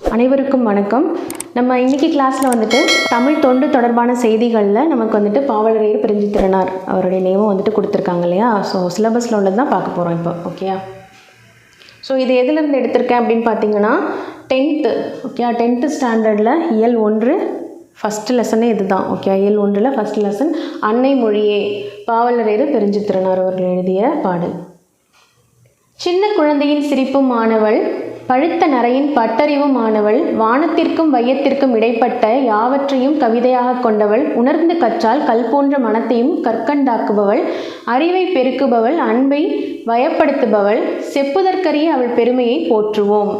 அனைவருக்கும் வணக்கம். நம்ம இன்னைக்கு கிளாஸில் வந்துட்டு தமிழ் தொண்டு தொடர்பான செய்திகளில் நமக்கு வந்துட்டு பாவலரையர் பிரிஞ்சு திறனார் அவருடைய நேமும் வந்துட்டு கொடுத்துருக்காங்க இல்லையா? ஸோ சிலபஸில் உள்ளது தான் பார்க்க போகிறோம் இப்போ ஓகேயா ஸோ இது எதுலேருந்து எடுத்திருக்கேன் அப்படின்னு பார்த்தீங்கன்னா டென்த்து ஓகே டென்த்து ஸ்டாண்டர்டில் இயல் ஒன்று ஃபஸ்ட்டு லெசனே இது தான் ஓகே இயல் ஒன்றில் ஃபஸ்ட் லெசன் அன்னை மொழியே பாவலரையர் பெருஞ்சு திறனார் அவர்கள் எழுதிய பாடல். சின்ன குழந்தையின் சிரிப்பு மாணவள் பழுத்த நரையின் பட்டறிவும் மாணவள் வானத்திற்கும் வையத்திற்கும் இடைப்பட்ட யாவற்றையும் கவிதையாக கொண்டவள் உணர்ந்து கற்றால் கல் போன்ற மனத்தையும் கற்கண்டாக்குபவள் அறிவை பெருக்குபவள் அன்பை வயப்படுத்துபவள் செப்புதற்கரிய அவள் பெருமையை போற்றுவோம்.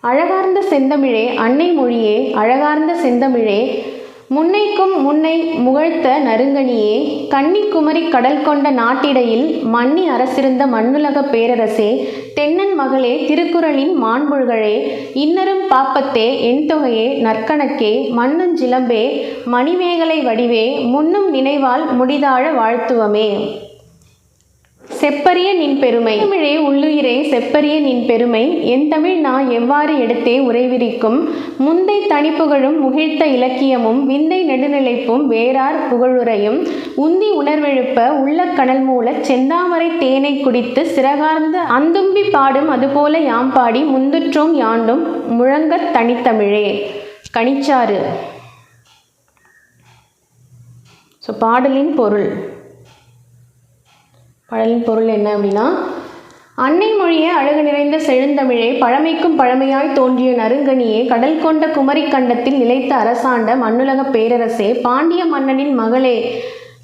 அழகார்ந்த செந்தமிழே அன்னை மொழியே அழகார்ந்த செந்தமிழே முன்னைக்கும் முன்னை முகழ்த்த நறுங்கனியே கன்னிக்குமரி கடல் கொண்ட நாட்டிடையில் மன்னி அரசிருந்த மண்ணுலகப் பேரரசே தென்னன் மகளே திருக்குறளின் மாண்புழ்களே இன்னரும் பாப்பத்தே என் தொகையே நற்கணக்கே மண்ணுஞ்சிலம்பே மணிமேகலை வடிவே முன்னும் நினைவால் முடிதாழ வாழ்த்துவமே. செப்பரிய நின் பெருமை. தமிழே உள்ளுயிரே செப்பரிய நின் பெருமை. என் தமிழ் நான் எவ்வாறு எடுத்தே உறைவிரிக்கும்? முந்தை தனிப்புகழும் முகிழ்த்த இலக்கியமும் விந்தை நெடுநிலைப்பும் வேறார் புகழுரையும். உந்தி உணர்வெழுப்ப உள்ள கனல் மூலச் செந்தாமரை தேனை குடித்து சிறகார்ந்த அந்தும்பி பாடும் அதுபோல யாம் பாடி முந்துற்றோம் யாண்டும் முழங்கத் தனித்தமிழே. கனிச்சாறு. ஸோ பாடலின் பொருள். பாடலின் பொருள் என்ன அப்படின்னா அன்னை மொழிய அழகு நிறைந்த செழுந்தமிழே பழமைக்கும் பழமையாய் தோன்றிய நறுங்கனியே கடல் கொண்ட குமரி கண்டத்தில் நிலைத்த அரசாண்ட மண்ணுலக பேரரசே பாண்டிய மன்னனின் மகளே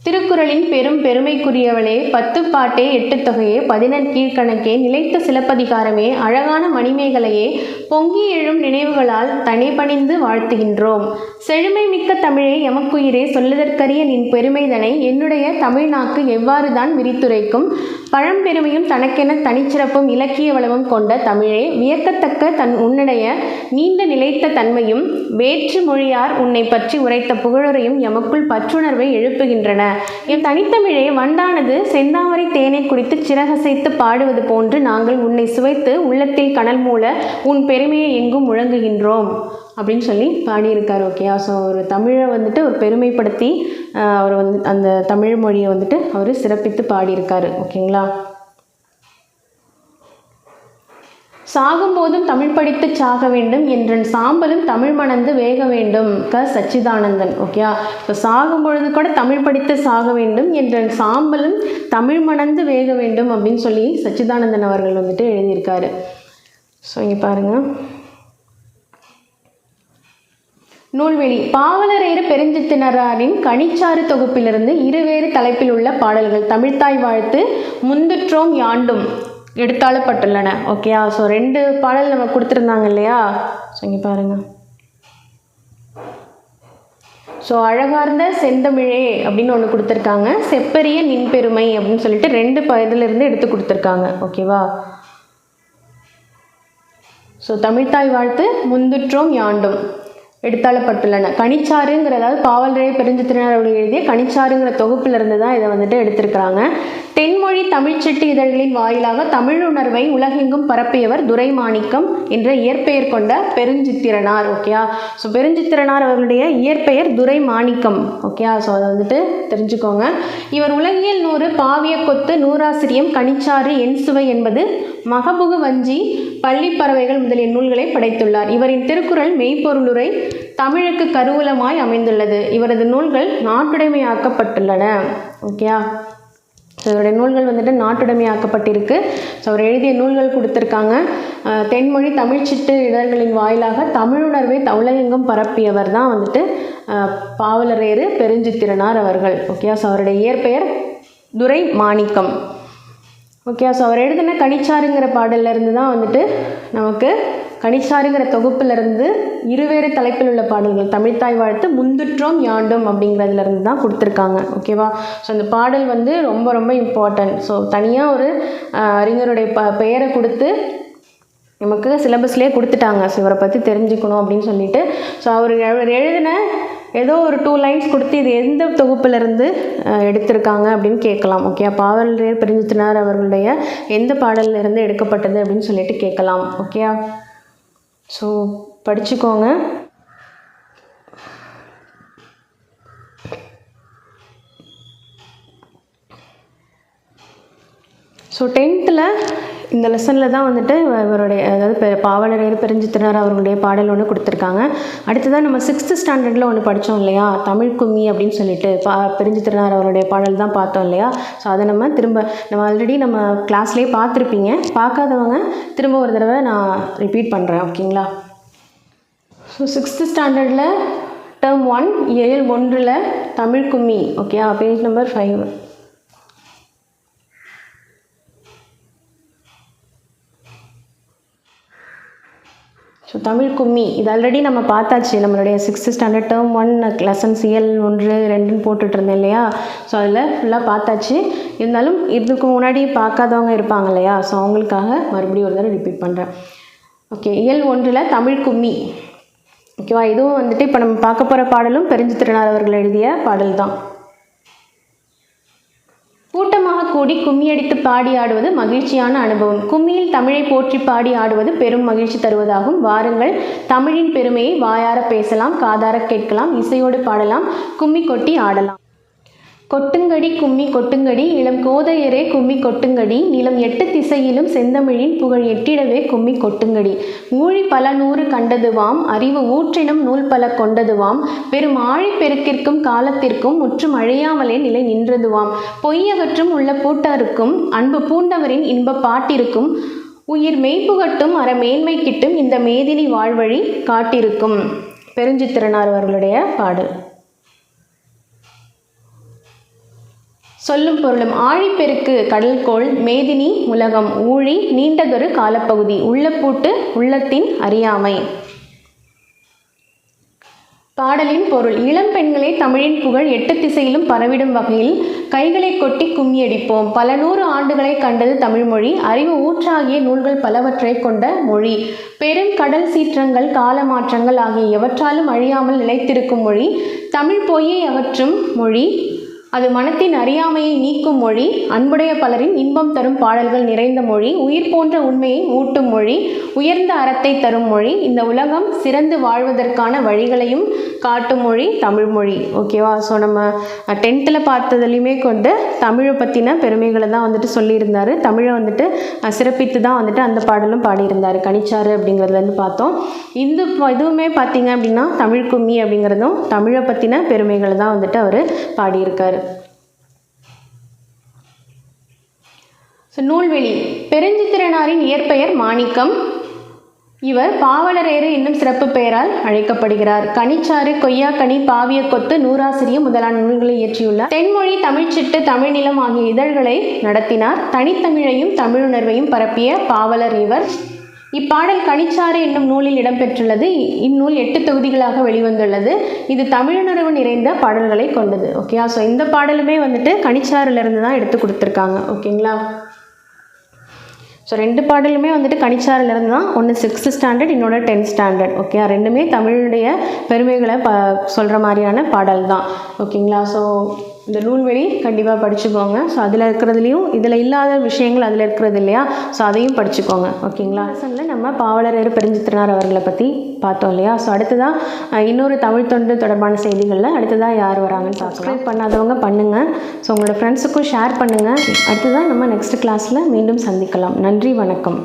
திருக்குறளின் பெரும் பெருமைக்குரியவளே பத்து பாட்டே எட்டு தொகையே பதினெண் கீழ்கணக்கே நிலைத்த சிலப்பதிகாரமே அழகான மணிமேகலையே பொங்கி எழும் நினைவுகளால் தனிபணிந்து வாழ்த்துகின்றோம். செழுமை மிக்க தமிழே எமக்குயிரே சொல்லுதற்கரிய நின் பெருமைதனை என்னுடைய தமிழ்நாக்கு எவ்வாறு தான் விரித்துரைக்கும்? பழம்பெருமையும் தனக்கென தனிச்சிறப்பும் இலக்கிய வளமும் கொண்ட தமிழே வியக்கத்தக்க தன் உன்னுடைய நீண்ட நிலைத்த தன்மையும் வேற்று மொழியார் உன்னை பற்றி உரைத்த புகழுரையும் எமக்குள் பற்றுணர்வை எழுப்புகின்றன. என் தனித்தமிழே வண்டானது செந்தாமரை தேனை குடித்து சிறகசைத்து பாடுவது போன்று நாங்கள் உன்னை சுவைத்து உள்ளத்தில் கனல் மூல உன் பெருமையை எங்கும் முழங்குகின்றோம் அப்படின்னு சொல்லி பாடியிருக்கார் ஓகேயா ஸோ ஒரு தமிழை வந்துட்டு ஒரு பெருமைப்படுத்தி ஆஹ், அவர் வந்து அந்த தமிழ் மொழியை வந்துட்டு அவர் சிறப்பித்து பாடியிருக்காரு ஓகேங்களா சாகும்போதும் தமிழ் படித்து சாக வேண்டும் என்றன் சாம்பலும் தமிழ் மணந்து வேக வேண்டும் க. சச்சிதானந்தன். ஓகேயா இப்போ சாகும் பொழுது கூட தமிழ் படித்து சாக வேண்டும் என்றன் சாம்பலும் தமிழ் மணந்து வேக வேண்டும் அப்படின்னு சொல்லி சச்சிதானந்தன் அவர்கள் வந்துட்டு எழுதியிருக்காரு. ஸோ இங்கே பாருங்கள் நூல்வெளி. பாவலரேறு பெருஞ்சித்தினராரின் கனிச்சாறு தொகுப்பிலிருந்து இருவேறு தலைப்பில் உள்ள பாடல்கள் தமிழ்த்தாய் வாழ்த்து முந்துற்றோம் யாண்டும் எடுத்தாளப்பட்டுள்ளன. ஓகேயா ஸோ ரெண்டு பாடல் நம்ம கொடுத்துருந்தாங்க இல்லையா? ஸோ இங்கே பாருங்கள் ஸோ அழகார்ந்த செந்தமிழே அப்படின்னு ஒன்று கொடுத்துருக்காங்க. செப்பரிய நின்பெருமை அப்படின்னு சொல்லிட்டு ரெண்டு ப இதிலிருந்து எடுத்து கொடுத்துருக்காங்க. ஓகேவா ஸோ தமிழ்த்தாய் வாழ்த்து முந்துற்றோம் யாண்டும். எடுத்தாளப்பட்டுள்ளன. கனிச்சாறுங்கிறதாவது அதாவது பாவலரே பெருஞ்சித்திரனார் அவர்கள் எழுதிய கனிச்சாறுங்கிற தொகுப்பிலிருந்து தான் இதை வந்துட்டு எடுத்திருக்கிறாங்க. தென்மொழி தமிழ்ச்சிட்டு இதழ்களின் வாயிலாக தமிழ் உணர்வை உலகெங்கும் பரப்பியவர் துரைமாணிக்கம் என்ற இயற்பெயர் கொண்ட பெருஞ்சித்திரனார் ஓகேயா ஸோ பெருஞ்சித்திரனார் அவர்களுடைய இயற்பெயர் துரைமாணிக்கம் ஓகேயா ஸோ அதை வந்துட்டு தெரிஞ்சுக்கோங்க. இவர் உலகியல் நூறு பாவிய கொத்து நூறாசிரியம் கனிச்சாறு என் சுவை என்பது மகபுகு வஞ்சி பள்ளிப்பறவைகள் முதலிய நூல்களை படைத்துள்ளார். இவரின் திருக்குறள் மெய்ப்பொருளுரை தமிழுக்கு கருவூலமாய் அமைந்துள்ளது. இவரது நூல்கள் நாட்டுடைமையாக்கப்பட்டுள்ளன. ஓகேயா ஸோ இவருடைய நூல்கள் வந்துட்டு நாட்டுடைமையாக்கப்பட்டிருக்கு. ஸோ அவர் எழுதிய நூல்கள் கொடுத்துருக்காங்க. தென்மொழி தமிழ்ச்சிட்டு இதழ்களின் வாயிலாக தமிழுணர்வை உலகெங்கும் பரப்பியவர் தான் வந்துட்டு பாவலரேறு பெருஞ்சித்திரனார் அவர்கள். ஓகே ஸோ அவருடைய இயற்பெயர் துரை மாணிக்கம் ஓகே ஸோ அவர் எழுதின கனிச்சாருங்கிற பாடல்ல இருந்து தான் வந்துட்டு நமக்கு கனிச்சாருங்கிற தொகுப்பிலிருந்து இருவேறு தலைப்பில் உள்ள பாடல்கள் தமிழ்த்தாய் வாழ்த்து முந்துற்றோம் யாண்டும் அப்படிங்கிறதுலேருந்து தான் கொடுத்துருக்காங்க. ஓகேவா ஸோ அந்த பாடல் வந்து ரொம்ப ரொம்ப இம்பார்ட்டன்ட் ஸோ தனியாக ஒரு அறிஞருடைய ப பெயரை கொடுத்து நமக்கு சிலபஸ்லேயே கொடுத்துட்டாங்க. ஸோ இவரை பற்றி தெரிஞ்சுக்கணும் அப்படின்னு சொல்லிட்டு. ஸோ அவர் அவர் எழுதின ஏதோ ஒரு டூ லைன்ஸ் கொடுத்து இது எந்த தொகுப்பிலிருந்து எடுத்திருக்காங்க அப்படின்னு கேட்கலாம் ஓகே பாவலரேர் பிரிஞ்சுத்தினார் அவர்களுடைய எந்த பாடலிருந்து இருந்து எடுக்கப்பட்டது அப்படின்னு சொல்லிட்டு கேட்கலாம் ஓகேயா ஸோ படிச்சுக்கோங்க. ஸோ டென்த்தில் இந்த லெசனில் தான் வந்துட்டு இவருடைய அதாவது பெ பாவலரேறு பெருஞ்சித்தினார் அவர்களுடைய பாடல் ஒன்று கொடுத்துருக்காங்க. அடுத்ததான் நம்ம சிக்ஸ்த்து ஸ்டாண்டர்டில் ஒன்று படித்தோம் இல்லையா? தமிழ் கும்மி அப்படின்னு சொல்லிட்டு பா பெருஞ்சித்தினார் அவருடைய பாடல் தான் பார்த்தோம் இல்லையா? ஸோ அதை நம்ம திரும்ப நம்ம ஆல்ரெடி நம்ம கிளாஸ்லேயே பார்த்துருப்பீங்க. பார்க்காதவங்க திரும்ப ஒரு தடவை நான் ரிப்பீட் பண்ணுறேன் ஓகேங்களா ஸோ சிக்ஸ்த்து ஸ்டாண்டர்டில் டேர்ம் ஒன் ஏழு ஒன்றில் Tamil Kummi okay page number five so Tamil Kummi இது ஆல்ரெடி நம்ம பார்த்தாச்சு. நம்மளுடைய sixth standard term one lesson CL ஒன்று ரெண்டுன்னு போட்டுட்டு இருந்தேன் இல்லையா? ஸோ அதில் ஃபுல்லாக பார்த்தாச்சு. இருந்தாலும் இதுக்கு முன்னாடி பார்க்காதவங்க இருப்பாங்க இல்லையா? ஸோ அவங்களுக்காக மறுபடியும் ஒரு தடவை ரிப்பீட் பண்ணுறேன் ஓகே இயல் ஒன்றில் தமிழ் கும்மி. ஓகேவா இதுவும் வந்துட்டு இப்போ நம்ம பார்க்க போகிற பாடலும் பெருஞ்சு திருநார் அவர்கள் எழுதிய பாடல் தான் கூட்டமாக கூடி கும்மியடித்து பாடி ஆடுவது மகிழ்ச்சியான அனுபவம். கும்மியில் தமிழை போற்றி பாடி ஆடுவது பெரும் மகிழ்ச்சி தருவதாகும். வாருங்கள் தமிழின் பெருமையை வாயார பேசலாம் காதார கேட்கலாம் இசையோடு பாடலாம் கும்மி கொட்டி ஆடலாம். கொட்டுங்கடி கும்மி கொட்டுங்கடி இளம் கோதையரே கும்மி கொட்டுங்கடி நிலம் எட்டு திசையிலும் செந்தமிழின் புகழ் எட்டிடவே கும்மி கொட்டுங்கடி. ஊழி பல நூறு கண்டதுவாம் அறிவு ஊற்றினும் நூல் பல கொண்டதுவாம் பெரும் ஆழிப்பெருக்கிற்கும் காலத்திற்கும் முற்றும் அழியாமலே நிலை நின்றதுவாம். பொய்யகற்றும் உள்ள பூட்டாருக்கும் அன்பு பூண்டவரின் இன்ப பாட்டிருக்கும் உயிர் மெய்ப்புகட்டும் அற மேன்மை கிட்டும் இந்த மேதினி வாழ்வழி காட்டிருக்கும். பெருஞ்சித்திரனார் அவர்களுடைய பாடல். சொல்லும் பொருளும் ஆழிப்பெருக்கு கடல்கோள் மேதினி உலகம் ஊழி நீண்டதொரு காலப்பகுதி உள்ளப்பூட்டு உள்ளத்தின் அறியாமை. பாடலின் பொருள் இளம் பெண்களே தமிழின் புகழ் எட்டு திசையிலும் பரவிடும் வகையில் கைகளை கொட்டி கும்மியடிப்போம். பல நூறு ஆண்டுகளை கண்டது தமிழ்மொழி அறிவு ஊற்றாகிய நூல்கள் பலவற்றை கொண்ட மொழி. பெரும் கடல் சீற்றங்கள் கால மாற்றங்கள் ஆகிய எவற்றாலும் அழியாமல் நிலைத்திருக்கும் மொழி தமிழ் பொய்யை அகற்றும் மொழி. அது மனத்தின் அறியாமையை நீக்கும் மொழி அன்புடைய பலரின் இன்பம் தரும் பாடல்கள் நிறைந்த மொழி உயிர் போன்ற உண்மையை ஊட்டும் மொழி உயர்ந்த அறத்தை தரும் மொழி இந்த உலகம் சிறந்து வாழ்வதற்கான வழிகளையும் காட்டும் மொழி தமிழ்மொழி ஓகேவா ஸோ நம்ம டென்த்தில் பார்த்ததுலையுமே கொண்டு தமிழை பற்றின பெருமைகளை தான் வந்துட்டு சொல்லியிருந்தார். தமிழை வந்துட்டு சிறப்பித்து தான் வந்துட்டு அந்த பாடலும் பாடியிருந்தார். கனிச்சாறு அப்படிங்கிறதுலேருந்து பார்த்தோம். இந்த இதுவுமே பார்த்தீங்க அப்படின்னா தமிழ் கும்மி அப்படிங்கிறதும் தமிழை பற்றின பெருமைகளை தான் வந்துட்டு அவர் பாடியிருக்கார். ஸோ நூல்வெளி. பெருஞ்சித்திரனாரின் இயற்பெயர் மாணிக்கம். இவர் பாவலரேறு என்னும் சிறப்பு பெயரால் அழைக்கப்படுகிறார். கனிச்சாறு கொய்யாக்கனி பாவிய கொத்து நூறாசிரியர் முதலான நூல்களை இயற்றியுள்ளார். தென்மொழி தமிழ்ச்சிட்டு தமிழ்நிலம் ஆகிய இதழ்களை நடத்தினார். தனித்தமிழையும் தமிழுணர்வையும் பரப்பிய பாவலர் இவர். இப்பாடல் கனிச்சாறு என்னும் நூலில் இடம்பெற்றுள்ளது. இந்நூல் எட்டு தொகுதிகளாக வெளிவந்துள்ளது. இது தமிழுணர்வு நிறைந்த பாடல்களை கொண்டது. ஓகேயா? ஸோ இந்த பாடலுமே வந்துட்டு கனிச்சாறுலேருந்து தான் எடுத்து கொடுத்துருக்காங்க. ஓகேங்களா? ஸோ ரெண்டு பாடலுமே வந்துட்டு கனிச்சாரிலேருந்து தான் ஒன்று சிக்ஸ்த்து ஸ்டாண்டர்ட் இன்னொன்று டென்த் ஸ்டாண்டர்ட் ஓகே ரெண்டுமே தமிழுடைய பெருமைகளை ப சொல்கிற மாதிரியான பாடல் தான் ஓகேங்களா ஸோ இந்த நூல்வெளி கண்டிப்பாக படிச்சுக்கோங்க. ஸோ அதில் இருக்கிறதுலையும் இதில் இல்லாத விஷயங்கள் அதில் இருக்கிறது இல்லையா? ஸோ அதையும் படிச்சுக்கோங்க. ஓகேங்களா? லெசனில் நம்ம பாவலரேறு பெருஞ்சித்திரனார் அவர்களை பற்றி பார்த்தோம் இல்லையா? ஸோ அடுத்ததாக இன்னொரு தமிழ் தொண்டு தொடர்பான செய்திகளில் அடுத்ததாக யார் வராங்கன்னு சப்ஸ்கிரைப் பண்ணாதவங்க பண்ணுங்கள் ஸோ உங்களோட ஃப்ரெண்ட்ஸுக்கும் ஷேர் பண்ணுங்கள் அடுத்ததாக நம்ம நெக்ஸ்ட் கிளாஸில் மீண்டும் சந்திக்கலாம். நன்றி வணக்கம்.